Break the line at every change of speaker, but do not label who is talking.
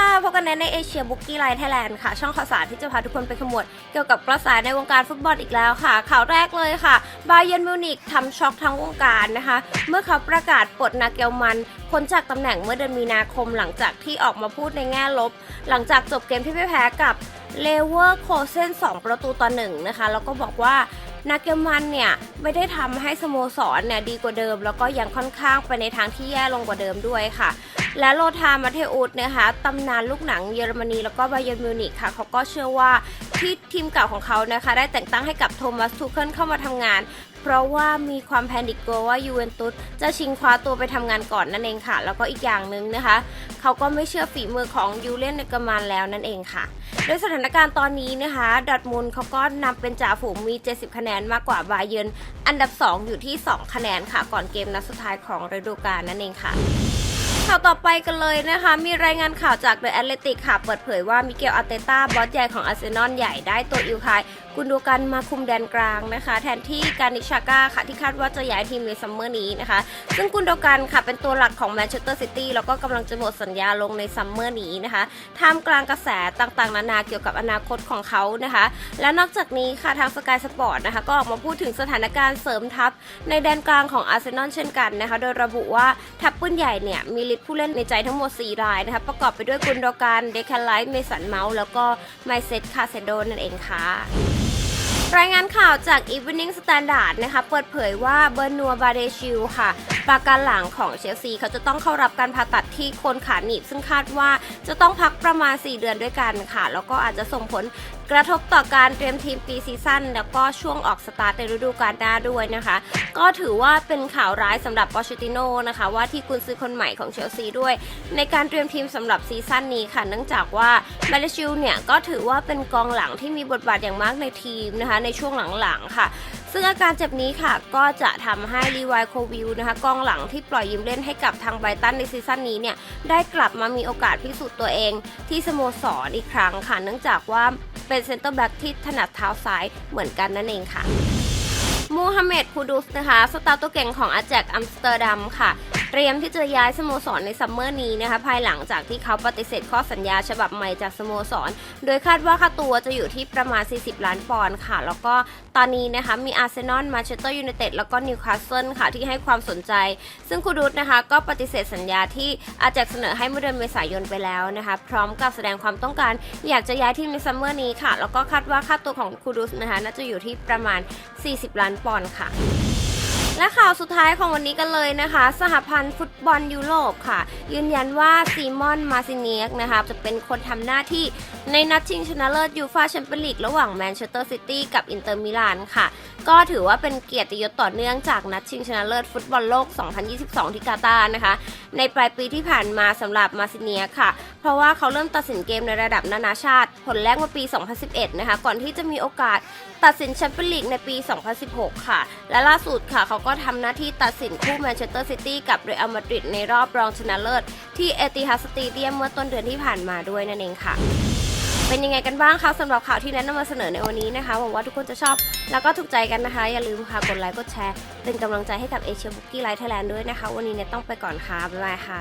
ค่ะ พบกันในเอเชียบุกกี้ไลท์ไทยแลนด์ค่ะ ช่องข่าวสารที่จะพาทุกคนไปขมวด เกี่ยวกับกระแสในวงการฟุตบอลอีกแล้วค่ะ ข่าวแรกเลยค่ะ บาเย r n m มิวนิกทำช็อกทั้งวงการนะคะ เมื่อเขาประกาศปลดนาเกลมันพ้นจากตำแหน่งเมื่อเดือนมีนาคมหลังจากที่ออกมาพูดในแง่ลบ หลังจากจบเกมที่แพ้กับเลเวอร์โคเซน2 ประตูต่อหนึ่งนะคะ แล้วก็บอกว่านาเกมันเนี่ยไม่ได้ทำให้สโมสรเนี่ยดีกว่าเดิม แล้วก็ยังค่อนข้างไปในทางที่แย่ลงกว่าเดิมด้วยค่ะ และโลธามาเทอุสนะคะตำนานลูกหนังเยอรมนีแล้วก็บาเยร์นมิวนิกค่ะเขาก็เชื่อว่าที่ทีมเก่าของเขานะคะ ได้แต่งตั้งให้กับโทมัสทูเคิลเข้ามาทำงาน เพราะว่ามีความแพนิกลัวว่ายูเวนตุสจะชิงคว้าตัวไปทำงานก่อนนั่นเองค่ะ แล้วก็อีกอย่างหนึ่งนะคะ เขาก็ไม่เชื่อฝีมือของยูเลียนเนกร์มานแล้วนั่นเองค่ะโดยสถานการณ์ตอนนี้นะคะดอทมุนด์เขาก็นำเป็นจ่าฝูงมี 70 คะแนนมากกว่าบาเยิร์นอันดับ 2 อยู่ที่ 2 คะแนนค่ะ ก่อนเกมนัดสุดท้ายของฤดูกาลนั่นเองค่ะ ข่าวต่อไปกันเลยนะคะ มีรายงานข่าวจากเดอะแอตเลติกค่ะ เปิดเผยว่ามิเกลอาร์เตต้าบอสใหญ่ของอาร์เซนอลใหญ่ได้ตัวอิวคายกุนดูกันมาคุมแดนกลางนะคะ แทนที่การนิชาก้าค่ะที่คาดว่าจะย้ายทีมในซัมเมอร์นี้นะคะ ซึ่งกุนโดกันค่ะเป็นตัวหลักของแมนเชสเตอร์ซิตี้แล้วก็กำลังจะหมดสัญญาลงในซัมเมอร์นี้นะคะท่ามกลางกระแสต่างๆ นานาเกี่ยวกับอนาคตของเขานะคะ และนอกจากนี้ค่ะทางสกายสปอร์ตนะคะก็ออกมาพูดถึงสถานการณ์เสริมทัพในแดนกลางของอาร์เซนอลเช่นกันนะคะ โดยระบุว่าทัพปืนใหญ่เนี่ยมีลิสต์ผู้เล่นในใจทั้งหมด 4 รายนะคะประกอบไปด้วยกุนโดกันเดคันไลท์เมสันเมาส์แล้วก็ไมเซตคาเซโดนั่นเองค่ะ รายงานข่าวจาก Evening Standard นะคะเปิดเผยว่าเบอร์นัวบาเดชิลค่ะปราการหลังของเชลซีเขาจะต้องเข้ารับการผ่าตัดที่โคนขาหนีบ ซึ่งคาดว่าจะต้องพักประมาณ 4 เดือนด้วยกันค่ะ แล้วก็อาจจะส่งผลกระทบต่อการเตรียมทีมปีซีซั่นแล้วก็ช่วงออกสตาร์ทในฤดูกาลหน้าด้วยนะคะ ก็ถือว่าเป็นข่าวร้ายสำหรับปอเชติโนนะคะ ว่าที่กุนซือคนใหม่ของเชลซีด้วย ในการเตรียมทีมสำหรับซีซั่นนี้ค่ะ เนื่องจากว่าแมดชิลเนี่ยก็ถือว่าเป็นกองหลังที่มีบทบาทอย่างมากในทีมนะคะในช่วงหลังๆค่ะ ซึ่งอาการเจ็บนี้ค่ะ ก็จะทำให้รีวายโควิลนะคะกองหลังที่ปล่อยยืมเล่นให้กับทางไบรตันในซีซั่นนี้เนี่ยได้กลับมามีโอกาสพิสูจน์ตัวเอง ที่สโมสรออีกครั้งค่ะ เนื่องจากว่าเป็นเซนเตอร์แบ็กที่ถนัดเท้าซ้ายเหมือนกันนั่นเองค่ะมูฮัมเหม็ดคูดุสนะคะ สตาร์ตัวเก่งของอาแจกอัมสเตอร์ดัมค่ะ เตรียมที่จะย้ายสโมสรในซัมเมอร์นี้นะคะภายหลังจากที่เขาปฏิเสธข้อสัญญาฉบับใหม่จากสโมสร โดยคาดว่าค่าตัวจะอยู่ที่ประมาณ 40 ล้านปอนด์ค่ะ แล้วก็ตอนนี้นะคะมีอาร์เซนอลมาเชสเตอร์ยูไนเต็ดแล้วก็นิวคาสเซิลค่ะที่ให้ความสนใจ ซึ่งคูดุสนะคะก็ปฏิเสธสัญญาที่อาแจกเสนอให้เมื่อเดือนเมษายนไปแล้วนะคะพร้อมกับแสดงความต้องการ อยากจะย้ายทีมในซัมเมอร์นี้ค่ะ แล้วก็คาดว่าค่าตัวของคูดุสนะคะน่าจะอยู่ที่ประมาณ 40 ล้านปอนด์ค่ะ และข่าวสุดท้ายของวันนี้กันเลยนะคะ สหพันธ์ฟุตบอลยุโรปค่ะ ยืนยันว่าซีมอนมาซิเนียกนะคะจะเป็นคนทำหน้าที่ในนัดชิงชนะเลิศยูฟาแชมเปี้ยนลีกระหว่างแมนเชสเตอร์ซิตี้กับอินเตอร์มิลานค่ะ ก็ถือว่าเป็นเกียรติยศต่อเนื่องจากนัดชิงชนะเลิศฟุตบอลโลก 2022 ที่กาตาร์นะคะ ในปลายปีที่ผ่านมาสำหรับมาซิเนียกค่ะ เพราะว่าเขาเริ่มตัดสินเกมในระดับนานาชาติ ผลแรกเมื่อปี 2011 นะคะ ก่อนที่จะมีโอกาสตัดสินแชมเปี้ยนลีกในปี 2016 ค่ะ และล่าสุดค่ะเขาก็ก็ทำหน้าที่ตัดสินคู่แมนเชสเตอร์ซิตี้กับเรอัลมาดริดในรอบรองชนะเลิศ ที่เอติฮัสตีเดียมเมื่อต้นเดือนที่ผ่านมาด้วยนั่นเองค่ะ เป็นยังไงกันบ้างคะสำหรับข่าวที่แนะนำมาเสนอในวันนี้นะคะหวังว่าทุกคนจะชอบ แล้วก็ถูกใจกันนะคะ อย่าลืมค่ะกดไลค์กดแชร์ เป็นกำลังใจให้กับเอเชียบุกกี้ไลท์ไทยแลนด์ด้วยนะคะ วันนี้เนี่ยต้องไปก่อนค่ะบ๊ายบายค่ะ